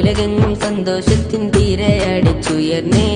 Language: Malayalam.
ഉലകെങ്ങും സന്തോഷത്തിൻ തീരെ അടിച്ചുയർന്നേ.